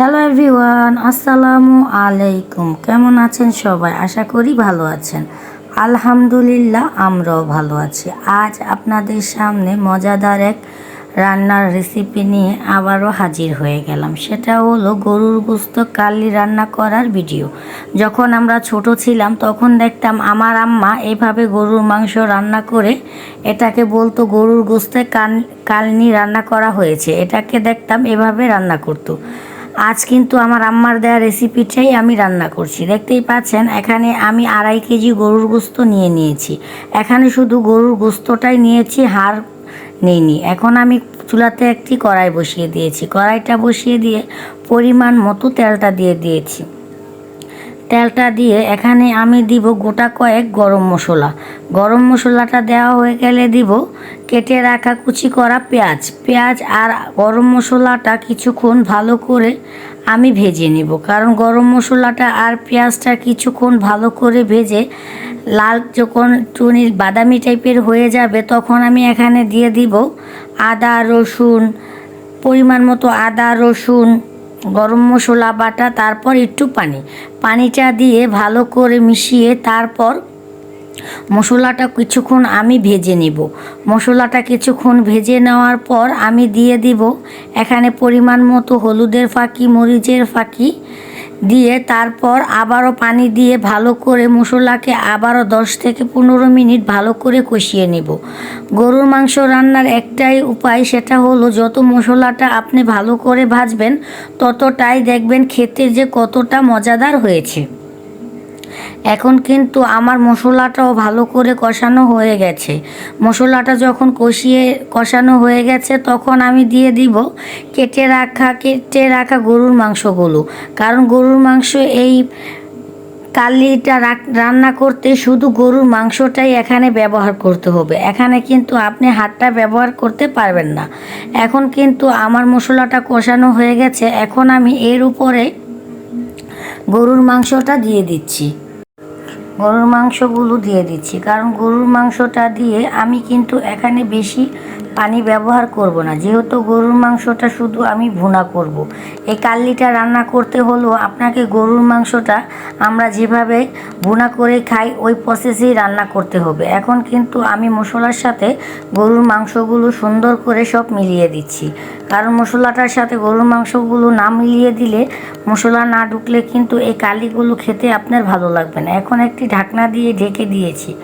Hello everyone আসসালামু আলাইকুম কেমন আছেন সবাই? আশা করি ভালো আছেন। আলহামদুলিল্লাহ, আমরাও ভালো আছি। আজ আপনাদের সামনে মজাদার এক রান্নার রেসিপি নিয়ে আবারও হাজির হয়ে গেলাম। সেটা হলো গরুর গোস্ত কালি রান্না করার ভিডিও যখন আমরা ছোট ছিলাম, তখন দেখতাম আমার আম্মা এভাবে গরুর মাংস রান্না করে এটাকে বলতো গরুর গোস্তে কান কালনি রান্না করা হয়েছে। এটাকে দেখতাম এভাবে রান্না করতো। আজ কিন্তু আমার আম্মার দেওয়া রেসিপিটাই আমি রান্না করছি। দেখতেই পাচ্ছেন, এখানে আমি আড়াই কেজি গরুর গোস্ত নিয়ে নিয়েছি। এখানে শুধু গরুর গোস্তটাই নিয়েছি হার নেইনি। এখন আমি চুলাতে একটি কড়াই বসিয়ে দিয়েছি। কড়াইটা বসিয়ে দিয়ে পরিমাণ মতো তেলটা দিয়ে দিয়েছি। তেলটা দিয়ে এখানে আমি দিব গোটা কয়েক গরম মশলা। গরম মশলাটা দেওয়া হয়ে গেলে দিব কেটে রাখা কুচি করা পেঁয়াজ। পেঁয়াজ আর গরম মশলাটা কিছুক্ষণ ভালো করে আমি ভেজে নেব। কারণ গরম মশলাটা আর পেঁয়াজটা কিছুক্ষণ ভালো করে ভেজে লাল যখন টুনি বাদামি টাইপের হয়ে যাবে, তখন আমি এখানে দিয়ে দিব আদা, রসুন, পরিমাণ মতো আদা, রসুন গরম মশলা, বাটা, তারপর একটু পানি। পানিটা দিয়ে ভালো করে মিশিয়ে তারপর মশলাটা কিছুক্ষণ আমি ভেজে নিব। মশলাটা কিছুক্ষণ ভেজে নেওয়ার পর আমি দিয়ে দিব এখানে পরিমাণ মতো হলুদের ফাঁকি, মরিচের ফাঁকি দিয়ে তারপর আবারও পানি দিয়ে ভালো করে মশলাকে আবারও দশ থেকে পনেরো মিনিট ভালো করে কষিয়ে নেব। গরুর মাংস রান্নার একটাই উপায় সেটা হলো যত মশলাটা আপনি ভালো করে ভাজবেন, ততটাই দেখবেন খেতে যে কতটা মজাদার হয়েছে। এখন কিন্তু আমার মশলাটাও ভালো করে কষানো হয়ে গেছে। মশলাটা যখন কষিয়ে কষানো হয়ে গেছে, তখন আমি দিয়ে দিব কেটে রাখা কেটে রাখা গরুর মাংসগুলো। কারণ গরুর মাংস এই কালিটা রান্না করতে শুধু গরুর মাংসটাই এখানে ব্যবহার করতে হবে। এখানে কিন্তু আপনি হাতটা ব্যবহার করতে পারবেন না। এখন কিন্তু আমার মশলাটা কষানো হয়ে গেছে। এখন আমি এর উপরে গরুর মাংসটা দিয়ে দিচ্ছি। গরুর মাংসগুলো দিয়ে দিচ্ছি। কারণ গরুর মাংসটা দিয়ে আমি কিন্তু এখানে বেশি পানি ব্যবহার করব না। যেহেতু গরুর মাংসটা শুধু আমি ভুনা করব। এই কাল্লিটা রান্না করতে হলেও আপনাকে গরুর মাংসটা আমরা যেভাবে ভুনা করে খাই, ওই প্রসেসেই রান্না করতে হবে। এখন কিন্তু আমি মশলার সাথে গরুর মাংসগুলো সুন্দর করে সব মিলিয়ে দিচ্ছি। কারণ মশলাটার সাথে গরুর মাংসগুলো না মিলিয়ে দিলে মশলা না ঢুকলে কিন্তু এই কালিগুলো খেতে আপনার ভালো লাগবে না। এখন একটি ঢাকনা দিয়ে ঢেকে দিয়েছি।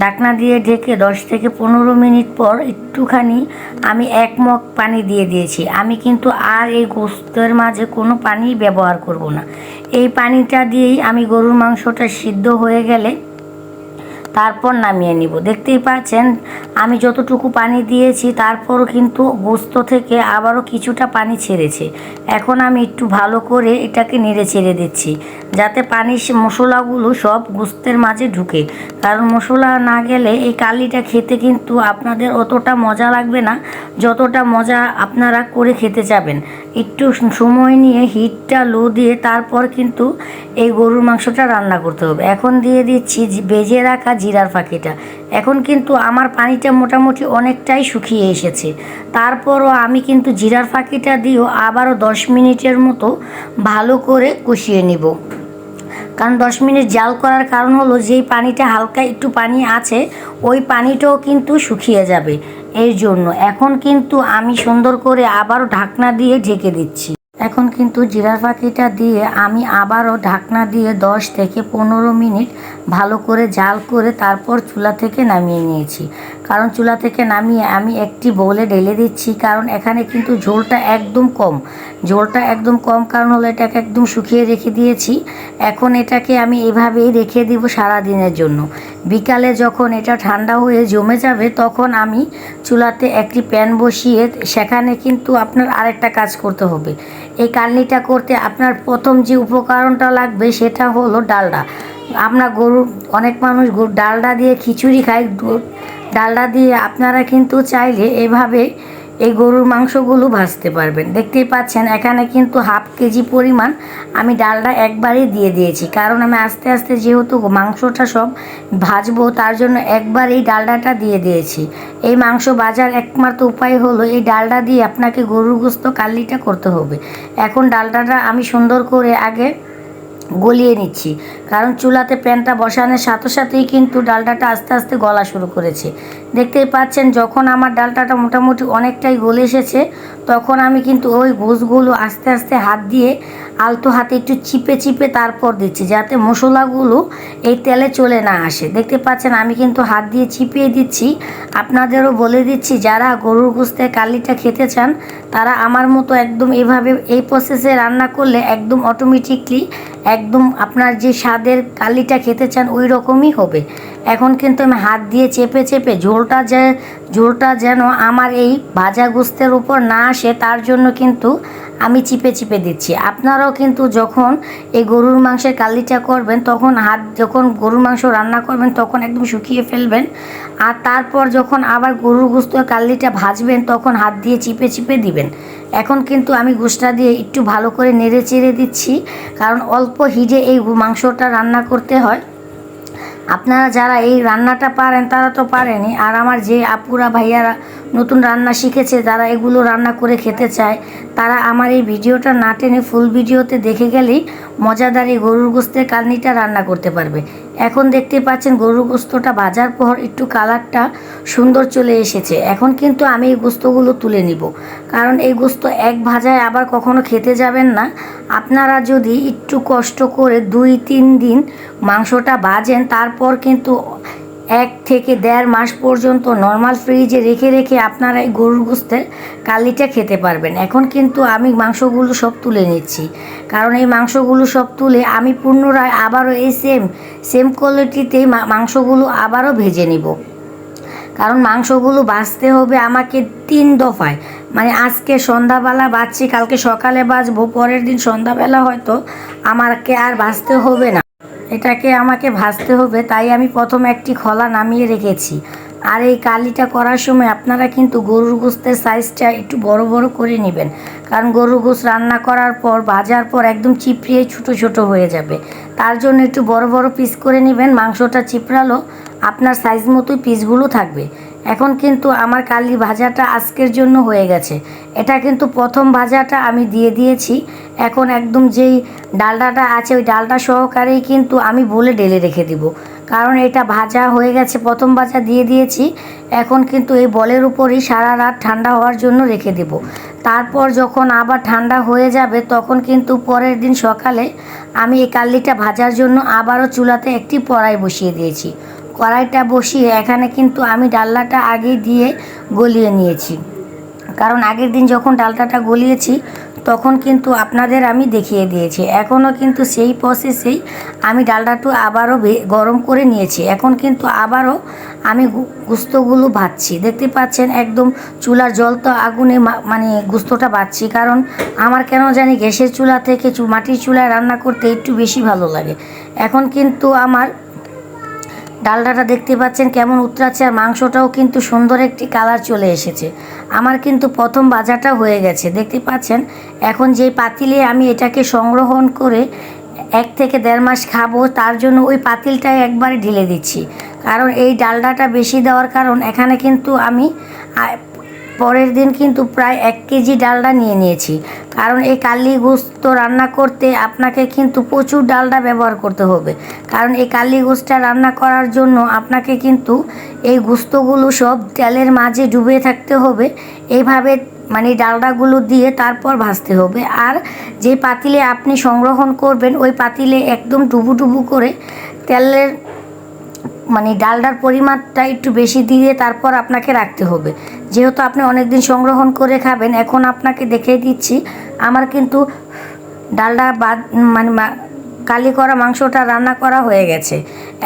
ঢাকনা দিয়ে ঢেকে দশ থেকে পনেরো মিনিট পর একটুখানি আমি এক মগ পানি দিয়ে দিয়েছি। আমি কিন্তু আর এই গোস্তের মাঝে কোনো পানি ব্যবহার করব না। এই পানিটা দিয়েই আমি গরুর মাংসটা সিদ্ধ হয়ে গেলে তারপর নামিয়ে নিব। দেখতেই পাচ্ছেন, আমি যতটুকু পানি দিয়েছি, তারপরও কিন্তু গোস্ত থেকে আবারও কিছুটা পানি ছেড়েছে। এখন আমি একটু ভালো করে এটাকে নেড়ে ছেড়ে দিচ্ছি, যাতে পানির সে মশলাগুলো সব গোস্তের মাঝে ঢুকে। কারণ মশলা না গেলে এই কালিটা খেতে কিন্তু আপনাদের অতটা মজা লাগবে না, যতটা মজা আপনারা করে খেতে যাবেন। একটু সময় নিয়ে হিটটা লো দিয়ে তারপর কিন্তু এই গরুর মাংসটা রান্না করতে হবে। এখন দিয়ে দিচ্ছি বেজে রাখা জিরার ফাঁকিটা এখন কিন্তু আমার পানিটা মোটামুটি অনেকটাই শুকিয়ে এসেছে। তারপরও আমি কিন্তু জিরার ফাঁকিটা দিয়েও আবারও দশ মিনিটের মতো ভালো করে কষিয়ে নিব। কারণ দশ মিনিট জাল করার কারণ হলো যেই পানিটা হালকা একটু পানি আছে, ওই পানিটাও কিন্তু শুকিয়ে যাবে। এর জন্য। এখন কিন্তু আমি সুন্দর করে আবার ঢাকনা দিয়ে ঢেকে দিচ্ছি। এখন কিন্তু জিরার পাখিটা দিয়ে আমি আবারও ঢাকনা দিয়ে দশ থেকে পনেরো মিনিট ভালো করে জাল করে তারপর চুলা থেকে নামিয়ে নিয়েছি। কারণ চুলা থেকে নামিয়ে আমি একটি বলে ঢেলে দিচ্ছি, কারণ এখানে কিন্তু ঝোলটা একদম কম। ঝোলটা একদম কম কারণ হলো এটাকে একদম শুকিয়ে রেখে দিয়েছি। এখন এটাকে আমি এভাবেই রেখে দিব সারা দিনের জন্য। বিকালে যখন এটা ঠান্ডা হয়ে জমে যাবে, তখন আমি চুলাতে একটি প্যান বসিয়ে সেখানে কিন্তু আপনার আরেকটা কাজ করতে হবে। এই কালনিটা করতে আপনার প্রথম যে উপকরণটা লাগবে সেটা হলো ডালডা। আপনার গরু, অনেক মানুষ ডালডা দিয়ে খিচুড়ি খায়। ডালডা দিয়ে আপনারা কিন্তু চাইলে এভাবে এই গরুর মাংসগুলো ভাজতে পারবেন। দেখতেই পাচ্ছেন, এখানে কিন্তু হাফ কেজি পরিমাণ আমি ডালটা একবারেই দিয়ে দিয়েছি। কারণ আমি আস্তে আস্তে যেহেতু মাংসটা সব ভাজবো, তার জন্য একবার এই ডালডাটা দিয়ে দিয়েছি। এই মাংস বাজার একমাত্র উপায় হলো, এই ডালটা দিয়ে আপনাকে গরুর গোস্ত কাল্লিটা করতে হবে। এখন ডালটাটা আমি সুন্দর করে আগে গলিয়ে নিচ্ছি। কারণ চুলাতে প্যানটা বসানোর সাথে সাথেই কিন্তু ডালটাটা আস্তে আস্তে গলা শুরু করেছে। দেখতেই পাচ্ছেন, যখন আমার ডালটাটা মোটামুটি অনেকটাই গলে এসেছে, তখন আমি কিন্তু ওই গোসগুলো আস্তে আস্তে হাত দিয়ে আলতো হাতে একটু চিপে চিপে তারপর দিচ্ছি, যাতে মশলাগুলো এই তেলে চলে না আসে। দেখতে পাচ্ছেন, আমি কিন্তু হাত দিয়ে চিপিয়ে দিচ্ছি। আপনাদেরও বলে দিচ্ছি, যারা গরুর গোস্তের কালিটা খেতে চান তারা আমার মতো একদম এভাবে এই প্রসেসে রান্না করলে একদম অটোমেটিকলি একদম আপনার যে স্বাদের কালিটা খেতে চান ওই রকমই হবে। এখন কিন্তু আমি হাত দিয়ে চেপে চেপে ঝোলটা যে, ঝোলটা যেন আমার এই ভাজা গোস্তের উপর না আসে, তার জন্য কিন্তু আমি চিপে চিপে দিচ্ছি। আপনারাও কিন্তু যখন এই গরুর মাংসের কালিটা করবেন, তখন হাত, যখন গরুর মাংস রান্না করবেন, তখন একদম শুকিয়ে ফেলবেন। আর তারপর যখন আবার গরুর গোস্ত কালিটা ভাজবেন, তখন হাত দিয়ে চিপে চিপে দিবেন। এখন কিন্তু আমি গোষ্ঠটা দিয়ে একটু ভালো করে নেড়ে চেড়ে দিচ্ছি, কারণ অল্প হিটে এই মাংসটা রান্না করতে হয়। আপনারা যারা এই রান্নাটা পারেন, তারা তো পারেনি। আর আমার যে আপুরা ভাইয়ারা নতুন রান্না শিখেছে, যারা এগুলো রান্না করে খেতে চায়, তারা আমার এই ভিডিওটা না টেনে ফুল ভিডিওতে দেখে গেলেই মজাদার এই গরুর গোস্তের কালনিটা রান্না করতে পারবে। এখন দেখতে পাচ্ছেন গরুর গোস্তটা বাজার পর একটু কালারটা সুন্দর চলে এসেছে। এখন কিন্তু আমি এই গোস্তগুলো তুলে নিব। কারণ এই গোস্ত এক ভাজায় আবার কখনো খেতে যাবেন না। আপনারা যদি একটু কষ্ট করে দুই তিন দিন মাংসটা বাজেন তারপর কিন্তু এক থেকে দেড় মাস পর্যন্ত নর্মাল ফ্রিজে রেখে রেখে আপনারা এই গরুর গোস্তের কালিটা খেতে পারবেন। এখন কিন্তু আমি মাংসগুলো সব তুলে নিচ্ছি। কারণ এই মাংসগুলো সব তুলে আমি পুনরায় আবারও এই সেম সেম কোয়ালিটিতেই মাংসগুলো আবারও ভেজে নিব। কারণ মাংসগুলো বাছতে হবে আমাকে তিন দফায়। মানে আজকে সন্ধ্যাবেলা বাজছি কালকে সকালে বাজবো পরের দিন সন্ধ্যাবেলা হয়তো আমাকে আর বাঁচতে হবে না। এটাকে আমাকে ভাজতে হবে, তাই আমি প্রথম একটি খলা নামিয়ে রেখেছি। আর এই কালিটা করার সময় আপনারা কিন্তু গরুর গোস্তের সাইজটা একটু বড় বড় করে নেবেন। কারণ গরুর গোস্ত রান্না করার পর ভাজার পর একদম চিপড়িয়ে ছোট ছোট হয়ে যাবে। তার জন্য একটু বড় বড় পিস করে নেবেন, মাংসটা চিপড়ালো, আপনার সাইজ মতোই পিসগুলো থাকবে। এখন কিন্তু আমার কালি ভাজাটা আজকের জন্য হয়ে গেছে। এটা কিন্তু প্রথম ভাজাটা আমি দিয়ে দিয়েছি। এখন একদম যেই ডালডাটা আছে, ওই ডালটা সহকারেই কিন্তু আমি বলে ঢেলে রেখে দিব। কারণ এটা ভাজা হয়ে গেছে, প্রথম ভাজা দিয়ে দিয়েছি। এখন কিন্তু এই বলের উপরই সারা রাত ঠান্ডা হওয়ার জন্য রেখে দেব। তারপর যখন আবার ঠান্ডা হয়ে যাবে, তখন কিন্তু পরের দিন সকালে আমি এই কাল্লিটা ভাজার জন্য আবারও চুলাতে একটি কড়াই বসিয়ে দিয়েছি। কড়াইটা বসিয়ে এখানে কিন্তু আমি ডালনাটা আগে দিয়ে গলিয়ে নিয়েছি। কারণ আগের দিন যখন ডালটাটা গলিয়েছি, তখন কিন্তু আপনাদের আমি দেখিয়ে দিয়েছি। এখনও কিন্তু সেই প্রসেসেই আমি ডালটাটু আবারও গরম করে নিয়েছি। এখন কিন্তু আবারও আমি গুস্তগুলো ভাজছি। দেখতে পাচ্ছেন একদম চুলার জল তো আগুনে মানে গুস্তটা ভাজছি কারণ আমার কেন জানি গ্যাসের চুলা থেকে মাটির চুলায় রান্না করতে একটু বেশি ভালো লাগে। এখন কিন্তু আমার ডালডাটা দেখতে পাচ্ছেন কেমন উতরাচ্ছে আর মাংসটাও কিন্তু সুন্দর একটি কালার চলে এসেছে। আমার কিন্তু প্রথম বাজাটা হয়ে গেছে। দেখতে পাচ্ছেন, এখন যেই পাতিলে আমি এটাকে সংগ্রহণ করে এক থেকে দেড় মাস খাব, তার জন্য ওই পাতিলটাই একবারে ঢেলে দিচ্ছি। কারণ এই ডালডাটা বেশি দেওয়ার কারণ এখানে কিন্তু আমি পরের দিন কিন্তু প্রায় এক কেজি ডালডা নিয়ে নিয়েছি। কারণ এই কালি গোস্ত রান্না করতে আপনাকে কিন্তু প্রচুর ডালডা ব্যবহার করতে হবে। কারণ এই কালি গোস্তটা রান্না করার জন্য আপনাকে কিন্তু এই গোস্তগুলো সব তেলের মাঝে ডুবে থাকতে হবে। এইভাবে মানে ডালডাগুলো দিয়ে তারপর ভাজতে হবে। আর যে পাতিলে আপনি সংগ্রহণ করবেন, ওই পাতিলে একদম ডুবু ডুবু করে তেলের মানে ডালডার পরিমাণটা একটু বেশি দিয়ে তারপর আপনাকে রাখতে হবে। যেহেতু আপনি অনেক দিন সংগ্রহণ করে খাবেন, এখন আপনাকে দেখিয়ে দিচ্ছি, আমার কিন্তু ডালডা বাদ মানে কালি করা মাংসটা রান্না করা হয়ে গেছে।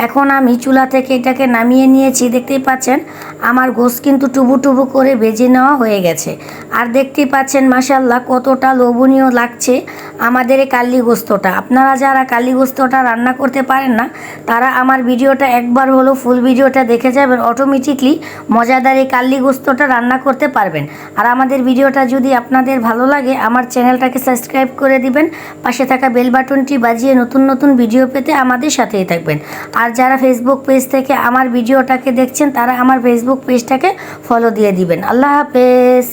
এখন আমি চুলা থেকে এটাকে নামিয়ে নিয়েছি, দেখতেই পাচ্ছেন? আমার গোস কিন্তু টুবু টুবু করে বেজে নেওয়া হয়ে গেছে। আর দেখতেই পাচ্ছেন মাসাল্লাহ কতটা লোভনীয় লাগছে আমাদের এই কাল্লি গোস্তটা। আপনারা যারা কাল্লি গোস্তটা রান্না করতে পারেন না, তারা আমার ভিডিওটা একবার হলো ফুল ভিডিওটা দেখে যাবেন। অটোমেটিকলি মজাদার এই কাল্লি গোস্তটা রান্না করতে পারবেন। আর আমাদের ভিডিওটা যদি আপনাদের ভালো লাগে, আমার চ্যানেলটাকে সাবস্ক্রাইব করে দিবেন। পাশে থাকা বেল বাটনটি বাজিয়ে নতুন নতুন ভিডিও পেতে আমাদের সাথেই থাকবেন। আর যারা ফেসবুক পেজ থেকে আমার ভিডিওটাকে দেখছেন, তারা আমার ফেসবুক পেজটাকে ফলো দিয়ে দিবেন। আল্লাহ হাফেজ।